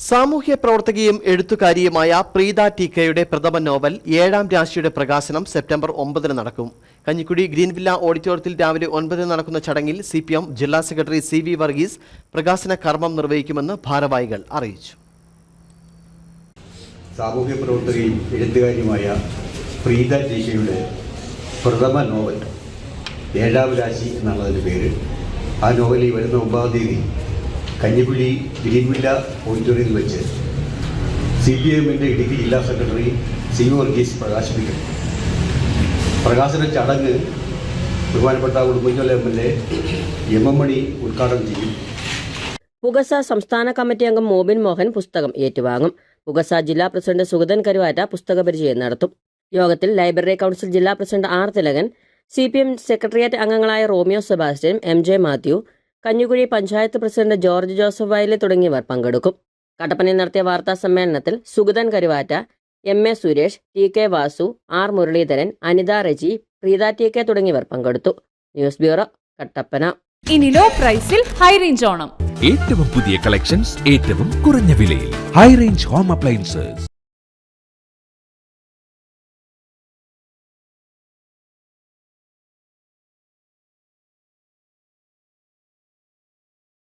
സാമൂഹ്യ പ്രവർത്തകയും എഴുത്തുകാരിയുമായ പ്രീത ടി കെയുടെ പ്രഥമ നോവൽ ഏഴാം രാശിയുടെ പ്രകാശനം സെപ്റ്റംബർ ഒമ്പതിന് നടക്കും. കഞ്ഞിക്കുടി ഗ്രീൻവില്ല ഓഡിറ്റോറിയത്തിൽ രാവിലെ ഒൻപതിന് നടക്കുന്ന ചടങ്ങിൽ സി പി എം ജില്ലാ സെക്രട്ടറി സി വി വർഗീസ് പ്രകാശന കർമ്മം നിർവഹിക്കുമെന്ന് ഭാരവാഹികൾ അറിയിച്ചു. സാമൂഹ്യ പ്രവർത്തകയും എഴുത്തുകാരിയുമായ പ്രീത ടീക്കയുടെ പ്രഥമ നോവൽ ഏഴാം രാശി എന്നാണ് അതിന്റെ പേര്. ആ നോവൽ ഈ വരുന്ന ഒമ്പതാം തീയതി കഞ്ഞിക്കുഴി ഗ്രീൻവില്ല ഓഡിറ്റോറിയത്തിൽ വെച്ച് സി പി എമ്മിന്റെ ഇടുക്കി ജില്ലാ സെക്രട്ടറി സി വർഗീസ് പ്രകാശിപ്പിക്കും. പ്രകാശന ചടങ്ങ് ബഹുമാനപ്പെട്ട Udumbanchola M L A M M Mani ഉദ്ഘാടനം ചെയ്യും. പുകസ സംസ്ഥാന കമ്മിറ്റി അംഗം മോബിൻ മോഹൻ പുസ്തകം ഏറ്റുവാങ്ങും. പുകസ ജില്ലാ പ്രസിഡന്റ് സുഗതൻ കരുവാറ്റ പുസ്തക പരിചയം നടത്തും. യോഗത്തിൽ ലൈബ്രറി കൗൺസിൽ ജില്ലാ president R Thilakan C P M secretariat അംഗങ്ങളായ Romeo Sebastian M J Mathew Kanjikuzhi panchayat president George Joseph Vayale തുടങ്ങിയവർ പങ്കെടുക്കും. കട്ടപ്പനയിൽ നടത്തിയ വാർത്താ സമ്മേളനത്തിൽ Sugathan Karuvatta M A Suresh T K Vasu R Muraleedharan Anitha Reji Preetha T K തുടങ്ങിയവർ പങ്കെടുത്തു. News bureau Kattappana. ഇനി ലോ പ്രൈസിൽ ഹൈ റേഞ്ച് ഓണം. ഏറ്റവും പുതിയ കളക്ഷൻസ് ഏറ്റവും കുറഞ്ഞ വിലയിൽ. High range home appliances.